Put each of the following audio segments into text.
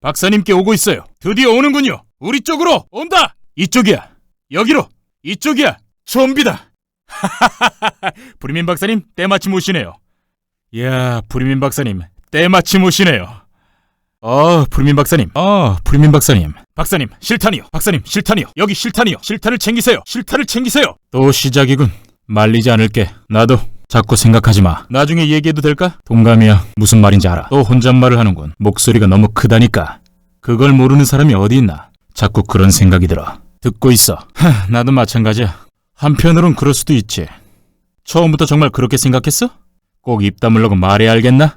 박사님께 오고 있어요. 드디어 오는군요. 우리 쪽으로 온다. 이쪽이야. 여기로. 이쪽이야. 좀비다. 부리민 박사님 때마침 오시네요. 이야, 부리민 박사님 때마침 오시네요. 어, 부리민 박사님. 어, 부리민 박사님. 박사님, 실탄이요. 박사님, 실탄이요. 여기 실탄이요. 실탄을 챙기세요. 실탄을 챙기세요. 또 시작이군. 말리지 않을게. 나도 자꾸 생각하지 마. 나중에 얘기해도 될까? 동감이야. 무슨 말인지 알아. 또 혼잣말을 하는군. 목소리가 너무 크다니까. 그걸 모르는 사람이 어디 있나? 자꾸 그런 생각이 들어. 듣고 있어. 하, 나도 마찬가지야. 한편으론 그럴 수도 있지. 처음부터 정말 그렇게 생각했어? 꼭 입 다물라고 말해야 알겠나?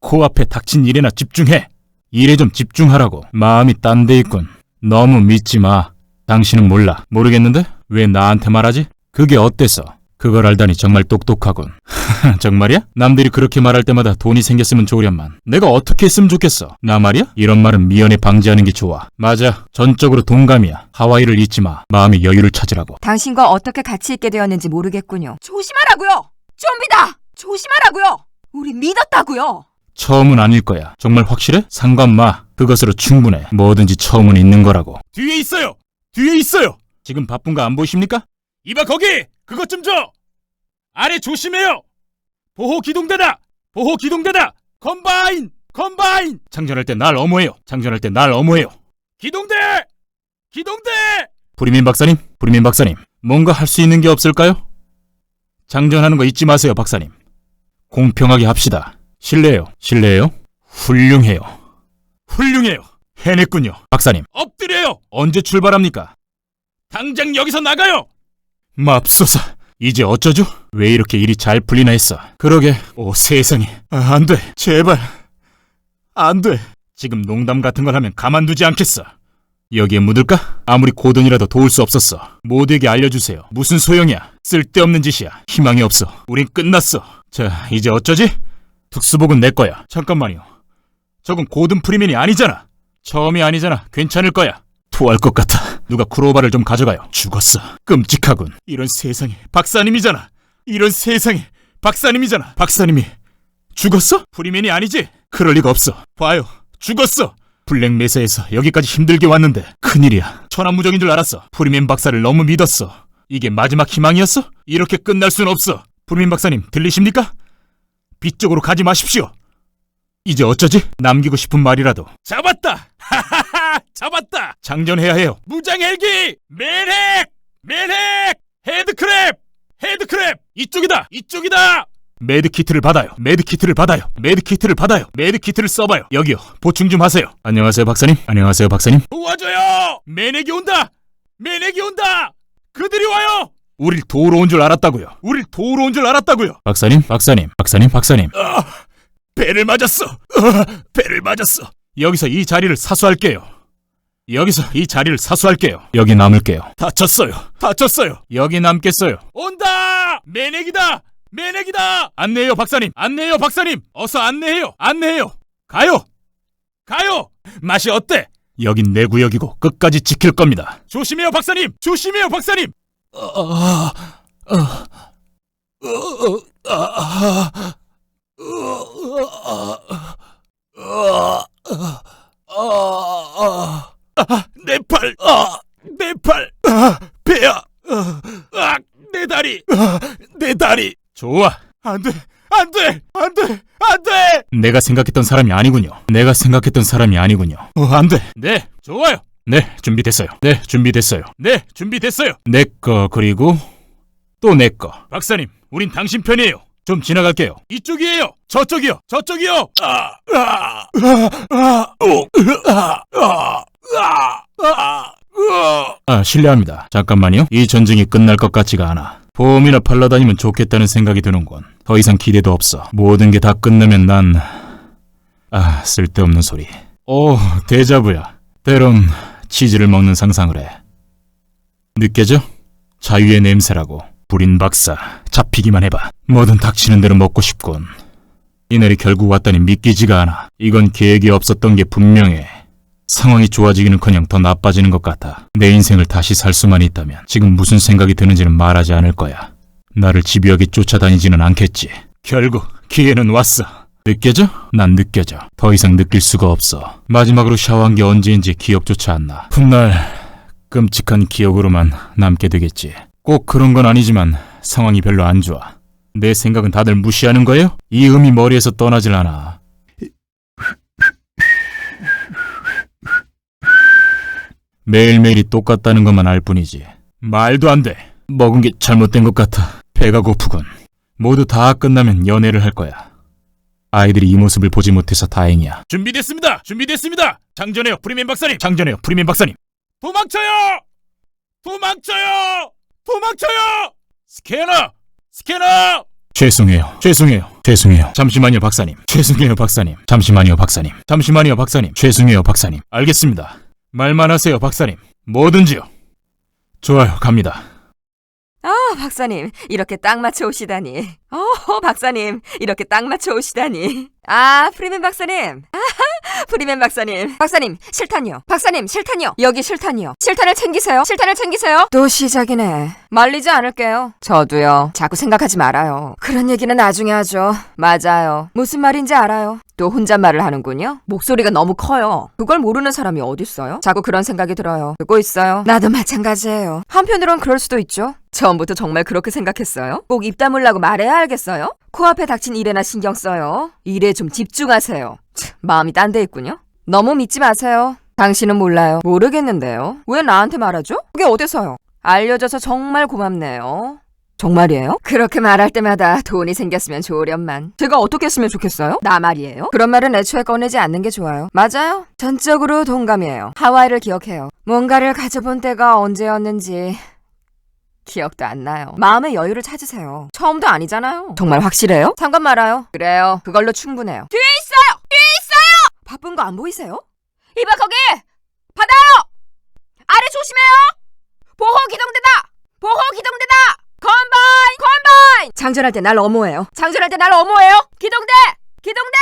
코앞에 닥친 일에나 집중해. 일에 좀 집중하라고. 마음이 딴 데 있군. 너무 믿지 마. 당신은 몰라. 모르겠는데? 왜 나한테 말하지? 그게 어때서? 그걸 알다니 정말 똑똑하군. 정말이야? 남들이 그렇게 말할 때마다 돈이 생겼으면 좋으련만. 내가 어떻게 했으면 좋겠어? 나 말이야? 이런 말은 미연에 방지하는 게 좋아. 맞아. 전적으로 동감이야. 하와이를 잊지 마. 마음의 여유를 찾으라고. 당신과 어떻게 같이 있게 되었는지 모르겠군요. 조심하라고요! 좀비다! 조심하라고요! 우리 믿었다고요! 처음은 아닐 거야. 정말 확실해? 상관 마. 그것으로 충분해. 뭐든지 처음은 있는 거라고. 뒤에 있어요. 뒤에 있어요. 지금 바쁜 거 안 보이십니까? 이봐 거기. 그것 좀 줘. 아래 조심해요. 보호 기동대다. 보호 기동대다. 컴바인. 컴바인. 장전할 때 날 어모해요. 장전할 때 날 어모해요. 기동대. 기동대. 부리민 박사님. 부리민 박사님. 뭔가 할 수 있는 게 없을까요? 장전하는 거 잊지 마세요, 박사님. 공평하게 합시다. 실례요. 실례요? 훌륭해요. 훌륭해요. 해냈군요. 박사님. 엎드려요. 언제 출발합니까? 당장 여기서 나가요. 맙소사. 이제 어쩌죠? 왜 이렇게 일이 잘 풀리나 했어. 그러게. 오 세상에. 아, 안 돼. 제발. 안 돼. 지금 농담 같은 걸 하면 가만두지 않겠어. 여기에 묻을까? 아무리 고든이라도 도울 수 없었어. 모두에게 알려주세요. 무슨 소용이야? 쓸데없는 짓이야. 희망이 없어. 우린 끝났어. 자, 이제 어쩌지? 특수복은 내 거야. 잠깐만요. 저건 고든 프리맨이 아니잖아. 처음이 아니잖아. 괜찮을 거야. 토할 것 같아. 누가 크로바를 좀 가져가요. 죽었어. 끔찍하군. 이런 세상에 박사님이잖아. 이런 세상에 박사님이잖아. 박사님이 죽었어? 프리맨이 아니지? 그럴 리가 없어. 봐요. 죽었어. 블랙 메사에서 여기까지 힘들게 왔는데 큰일이야. 천하무적인 줄 알았어. 프리맨 박사를 너무 믿었어. 이게 마지막 희망이었어? 이렇게 끝날 순 없어. 프리맨 박사님 들리십니까? 빛 쪽으로 가지 마십시오. 이제 어쩌지? 남기고 싶은 말이라도. 잡았다! 하하하! 잡았다! 장전해야 해요. 무장 헬기! 맨핵! 맨핵! 헤드크랩! 헤드크랩! 이쪽이다! 이쪽이다! 메드키트를 받아요. 메드키트를 받아요. 메드키트를 받아요. 메드키트를 써봐요. 여기요. 보충 좀 하세요. 안녕하세요, 박사님. 안녕하세요, 박사님. 도와줘요! 맨핵이 온다! 맨핵이 온다! 그들이 와요! 우릴 도우러 온 줄 알았다고요. 우릴 도우러 온 줄 알았다고요. 박사님, 박사님, 박사님, 박사님. 아, 배를 맞았어. 아, 배를 맞았어. 여기서 이 자리를 사수할게요. 여기서 이 자리를 사수할게요. 여기 남을게요. 다쳤어요. 다쳤어요. 여기 남겠어요. 온다! 매넥이다! 매넥이다! 안내해요, 박사님. 안내해요, 박사님. 어서 안내해요. 안내해요. 가요. 가요. 맛이 어때? 여긴 내 구역이고 끝까지 지킬 겁니다. 조심해요, 박사님. 조심해요, 박사님. 내 팔, 아, 내 팔, 아, 배야, 아, 아, 내 다리, 아, 내 다리. 좋아. 안 돼, 안 돼, 안 돼, 안 돼. 내가 생각했던 사람이 아니군요. 내가 생각했던 사람이 아니군요. 어, 안 돼. 네, 좋아요. 네, 준비됐어요. 네, 준비됐어요. 네, 준비됐어요. 내 거 그리고 또 내 거. 박사님, 우린 당신 편이에요. 좀 지나갈게요. 이쪽이에요. 저쪽이요. 저쪽이요. 아, 아, 아, 아, 오, 아, 아, 아, 아, 아. 아, 실례합니다. 잠깐만요. 이 전쟁이 끝날 것 같지가 않아. 보험이나 팔러 다니면 좋겠다는 생각이 드는군. 더 이상 기대도 없어. 모든 게 다 끝나면 난... 아, 쓸데없는 소리. 오, 데자부야. 때론 치즈를 먹는 상상을 해. 느껴져? 자유의 냄새라고. 불인 박사, 잡히기만 해봐. 뭐든 닥치는 대로 먹고 싶군. 이날이 결국 왔다니 믿기지가 않아. 이건 계획이 없었던 게 분명해. 상황이 좋아지기는커녕 더 나빠지는 것 같아. 내 인생을 다시 살 수만 있다면 지금 무슨 생각이 드는지는 말하지 않을 거야. 나를 집요하게 쫓아다니지는 않겠지. 결국 기회는 왔어. 느껴져? 난 느껴져. 더 이상 느낄 수가 없어. 마지막으로 샤워한 게 언제인지 기억조차 안 나. 훗날 끔찍한 기억으로만 남게 되겠지. 꼭 그런 건 아니지만 상황이 별로 안 좋아. 내 생각은 다들 무시하는 거예요? 이 음이 머리에서 떠나질 않아. 매일매일이 똑같다는 것만 알 뿐이지. 말도 안 돼. 먹은 게 잘못된 것 같아. 배가 고프군. 모두 다 끝나면 연애를 할 거야. 아이들이 이 모습을 보지 못해서 다행이야. 준비됐습니다. 준비됐습니다. 장전해요, 프리맨 박사님. 장전해요, 프리맨 박사님. 도망쳐요! 도망쳐요! 도망쳐요! 스캐너! 스캐너! 죄송해요. 죄송해요. 죄송해요. 잠시만요, 박사님. 죄송해요, 박사님. 잠시만요, 박사님. 잠시만요, 박사님. 죄송해요, 박사님. 알겠습니다. 말만 하세요, 박사님. 뭐든지요. 좋아요, 갑니다. 아, 박사님, 이렇게 딱 맞춰 오시다니. 어, 박사님, 이렇게 딱 맞춰 오시다니. 아, 프리맨 박사님. 아하, 프리맨 박사님. 박사님, 실탄이요. 박사님, 실탄이요. 여기 실탄이요. 실탄을 챙기세요. 실탄을 챙기세요. 또 시작이네. 말리지 않을게요. 저도요. 자꾸 생각하지 말아요. 그런 얘기는 나중에 하죠. 맞아요. 무슨 말인지 알아요. 또 혼잣말을 하는군요. 목소리가 너무 커요. 그걸 모르는 사람이 어딨어요? 자꾸 그런 생각이 들어요. 듣고 있어요. 나도 마찬가지예요. 한편으론 그럴 수도 있죠. 처음부터 정말 그렇게 생각했어요? 꼭 입 다물라고 말해야 알겠어요? 코앞에 닥친 일에나 신경 써요. 일에 좀 집중하세요. 참, 마음이 딴 데 있군요. 너무 믿지 마세요. 당신은 몰라요. 모르겠는데요. 왜 나한테 말하죠? 그게 어때서요? 알려줘서 정말 고맙네요. 정말이에요? 그렇게 말할 때마다 돈이 생겼으면 좋으련만. 제가 어떻게 했으면 좋겠어요? 나 말이에요? 그런 말은 애초에 꺼내지 않는 게 좋아요. 맞아요. 전적으로 동감이에요. 하와이를 기억해요. 뭔가를 가져본 때가 언제였는지 기억도 안 나요. 마음의 여유를 찾으세요. 처음도 아니잖아요. 정말 확실해요? 상관 말아요. 그래요. 그걸로 충분해요. 뒤에 있어요! 뒤에 있어요! 바쁜 거 안 보이세요? 이봐 거기! 받아요! 아래 조심해요! 보호 기동대다! 보호 기동대다! 컴바인! 컴바인! 장전할 때 날 어모해요. 장전할 때 날 어모해요. 기동대! 기동대!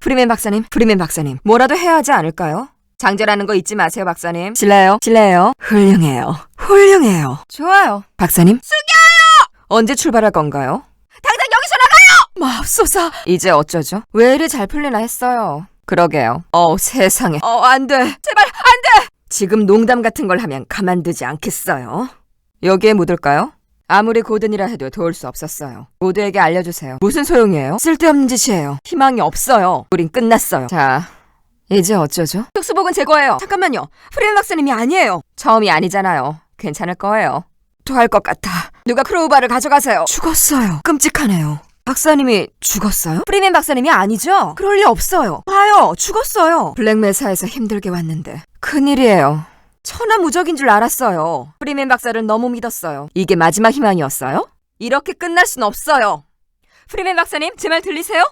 프리맨 박사님, 프리맨 박사님. 뭐라도 해야 하지 않을까요? 장전하는 거 잊지 마세요, 박사님. 실례요, 실례요. 훌륭해요. 훌륭해요. 좋아요. 박사님. 숙여요! 언제 출발할 건가요? 당장 여기서 나가요! 맙소사. 이제 어쩌죠? 왜 이리 잘 풀리나 했어요. 그러게요. 어, 세상에. 어, 안 돼. 제발, 안 돼! 지금 농담 같은 걸 하면 가만두지 않겠어요. 여기에 묻을까요? 아무리 고든이라 해도 도울 수 없었어요. 모두에게 알려주세요. 무슨 소용이에요? 쓸데없는 짓이에요. 희망이 없어요. 우린 끝났어요. 자, 이제 어쩌죠? 특수복은 제거해요. 잠깐만요. 프레임 박사님이 아니에요. 처음이 아니잖아요. 괜찮을 거예요. 토할 것 같아. 누가 크로우바를 가져가세요. 죽었어요. 끔찍하네요. 박사님이 죽었어요? 프리맨 박사님이 아니죠? 그럴 리 없어요. 봐요. 죽었어요. 블랙메사에서 힘들게 왔는데. 큰일이에요. 천하무적인 줄 알았어요. 프리맨 박사를 너무 믿었어요. 이게 마지막 희망이었어요? 이렇게 끝날 순 없어요. 프리맨 박사님, 제 말 들리세요?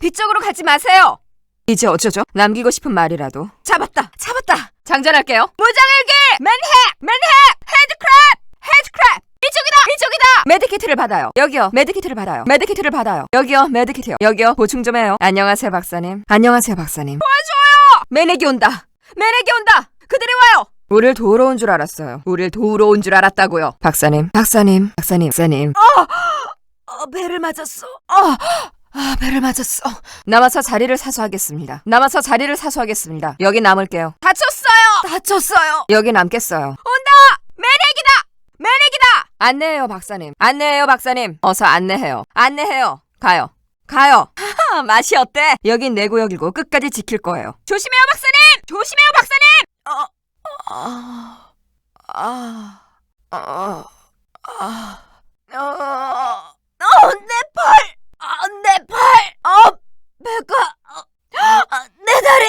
뒤쪽으로 가지 마세요. 이제 어쩌죠? 남기고 싶은 말이라도. 잡았다! 잡았다! 장전할게요. 무장일기! 맨핵! 맨핵! 헤드크랩! 헤드크랩! 이쪽이다! 이쪽이다! 메디키트를 받아요. 여기요. 메디키트를 받아요. 메디키트를 받아요. 여기요. 메디키트요. 여기요. 보충 좀 해요. 안녕하세요, 박사님. 안녕하세요, 박사님. 도와줘요! 맨핵이 온다! 맨핵이 온다! 그들이 와요! 우릴 도우러 온 줄 알았어요. 우릴 도우러 온 줄 알았다고요. 박사님, 박사님, 박사님, 박사님. 어! 어, 배를 맞았어. 어! 아, 배를 맞았어. 남아서 자리를 사수하겠습니다. 남아서 자리를 사수하겠습니다. 여기 남을게요. 다쳤어요. 다쳤어요. 여기 남겠어요. 온다. 매력이다. 매력이다. 안내해요, 박사님. 안내해요, 박사님. 어서 안내해요. 안내해요. 가요. 가요. 하하, 맛이 어때? 여긴 내 구역이고 끝까지 지킬 거예요. 조심해요, 박사님. 조심해요, 박사님. 어, 아, 아, 아, 아, 아, 어, 내 팔. 아, 내 팔! 어, 배가, 어, 아, 내 다리!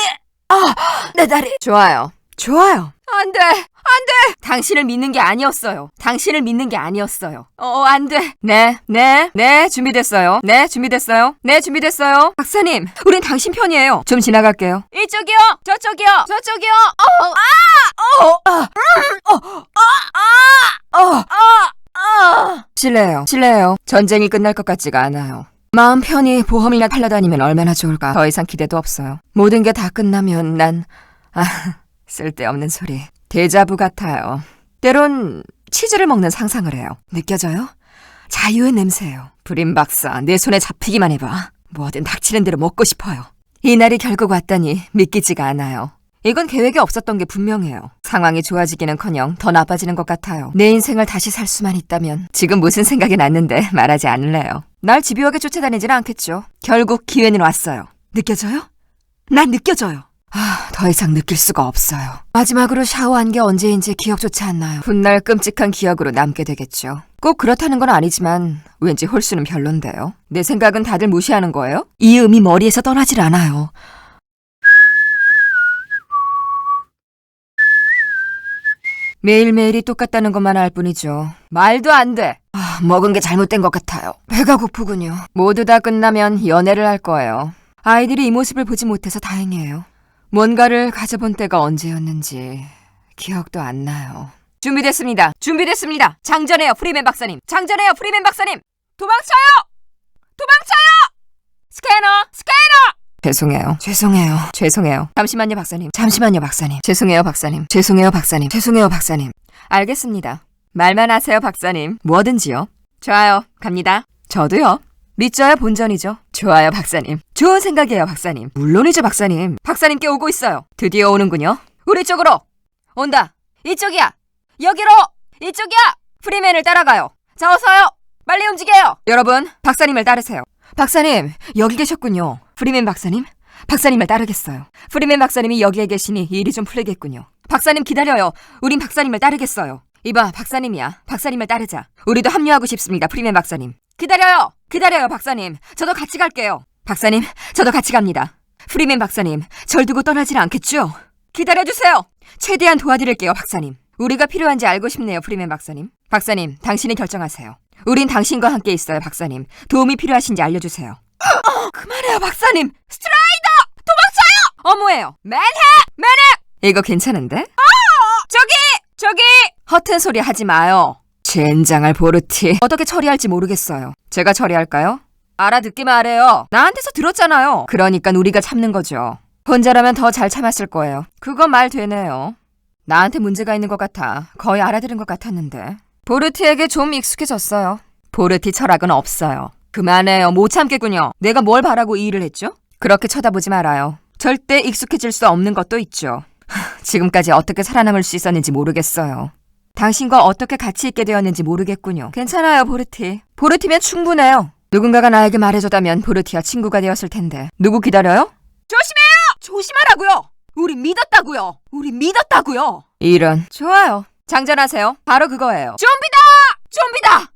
아, 내 다리! 좋아요. 좋아요. 안 돼! 안 돼! 당신을 믿는 게 아니었어요. 당신을 믿는 게 아니었어요. 어, 안 돼. 네, 네, 네, 준비됐어요. 네, 준비됐어요. 네, 준비됐어요. 박사님, 우린 당신 편이에요. 좀 지나갈게요. 이쪽이요! 저쪽이요! 저쪽이요! 어, 아! 어, 아! 음, 어, 아! 아! 어, 아! 아! 실례해요. 실례해요. 전쟁이 끝날 것 같지가 않아요. 마음 편히 보험이나 팔러다니면 얼마나 좋을까. 더 이상 기대도 없어요. 모든 게 다 끝나면 난, 아, 쓸데없는 소리. 데자부 같아요. 때론 치즈를 먹는 상상을 해요. 느껴져요? 자유의 냄새예요. 브림 박사, 내 손에 잡히기만 해봐. 뭐든 닥치는 대로 먹고 싶어요. 이 날이 결국 왔다니 믿기지가 않아요. 이건 계획에 없었던 게 분명해요. 상황이 좋아지기는커녕 더 나빠지는 것 같아요. 내 인생을 다시 살 수만 있다면 지금 무슨 생각이 났는데 말하지 않을래요. 날 집요하게 쫓아다니지는 않겠죠. 결국 기회는 왔어요. 느껴져요? 난 느껴져요. 아, 더 이상 느낄 수가 없어요. 마지막으로 샤워한 게 언제인지 기억조차 안 나요. 훗날 끔찍한 기억으로 남게 되겠죠. 꼭 그렇다는 건 아니지만 왠지 홀수는 별론데요. 내 생각은 다들 무시하는 거예요? 이 음이 머리에서 떠나질 않아요. 매일매일이 똑같다는 것만 알 뿐이죠. 말도 안 돼. 아, 먹은 게 잘못된 것 같아요. 배가 고프군요. 모두 다 끝나면 연애를 할 거예요. 아이들이 이 모습을 보지 못해서 다행이에요. 뭔가를 가져본 때가 언제였는지 기억도 안 나요. 준비됐습니다. 준비됐습니다. 장전해요, 프리맨 박사님. 장전해요, 프리맨 박사님. 도망쳐요! 도망쳐요! 스캐너! 스캐너! 죄송해요. 죄송해요. 죄송해요. 잠시만요, 박사님. 잠시만요, 박사님. 죄송해요, 박사님. 죄송해요, 박사님. 죄송해요, 박사님. 알겠습니다. 말만 하세요, 박사님. 뭐든지요. 좋아요. 갑니다. 저도요. 믿져야 본전이죠. 좋아요, 박사님. 좋은 생각이에요, 박사님. 물론이죠, 박사님. 박사님께 오고 있어요. 드디어 오는군요. 우리 쪽으로. 온다. 이쪽이야. 여기로. 이쪽이야. 프리맨을 따라가요. 자, 어서요. 빨리 움직여요. 여러분, 박사님을 따르세요. 박사님, 여기 계셨군요. 프리맨 박사님? 박사님을 따르겠어요. 프리맨 박사님이 여기에 계시니 일이 좀 풀리겠군요. 박사님 기다려요. 우린 박사님을 따르겠어요. 이봐, 박사님이야. 박사님을 따르자. 우리도 합류하고 싶습니다, 프리맨 박사님. 기다려요! 기다려요, 박사님. 저도 같이 갈게요. 박사님, 저도 같이 갑니다. 프리맨 박사님, 절 두고 떠나질 않겠죠? 기다려주세요! 최대한 도와드릴게요, 박사님. 우리가 필요한지 알고 싶네요, 프리맨 박사님. 박사님, 당신이 결정하세요. 우린 당신과 함께 있어요, 박사님. 도움이 필요하신지 알려주세요. 어, 그만해요, 박사님! 스트라이더! 도망쳐요! 어머예요. 맨해! 맨해! 이거 괜찮은데? 저기! 저기! 허튼 소리 하지 마요. 젠장할 보르티. 어떻게 처리할지 모르겠어요. 제가 처리할까요? 알아듣기만 하래요. 나한테서 들었잖아요. 그러니까 우리가 참는 거죠. 혼자라면 더 잘 참았을 거예요. 그건 말 되네요. 나한테 문제가 있는 것 같아. 거의 알아들은 것 같았는데. 보르티에게 좀 익숙해졌어요. 보르티 철학은 없어요. 그만해요. 못 참겠군요. 내가 뭘 바라고 이 일을 했죠? 그렇게 쳐다보지 말아요. 절대 익숙해질 수 없는 것도 있죠. 하, 지금까지 어떻게 살아남을 수 있었는지 모르겠어요. 당신과 어떻게 같이 있게 되었는지 모르겠군요. 괜찮아요, 보르티. 보르티면 충분해요. 누군가가 나에게 말해줬다면 보르티와 친구가 되었을 텐데. 누구 기다려요? 조심해요! 조심하라고요! 우리 믿었다고요! 우리 믿었다고요! 이런. 좋아요. 장전하세요. 바로 그거예요. 좀비다! 좀비다!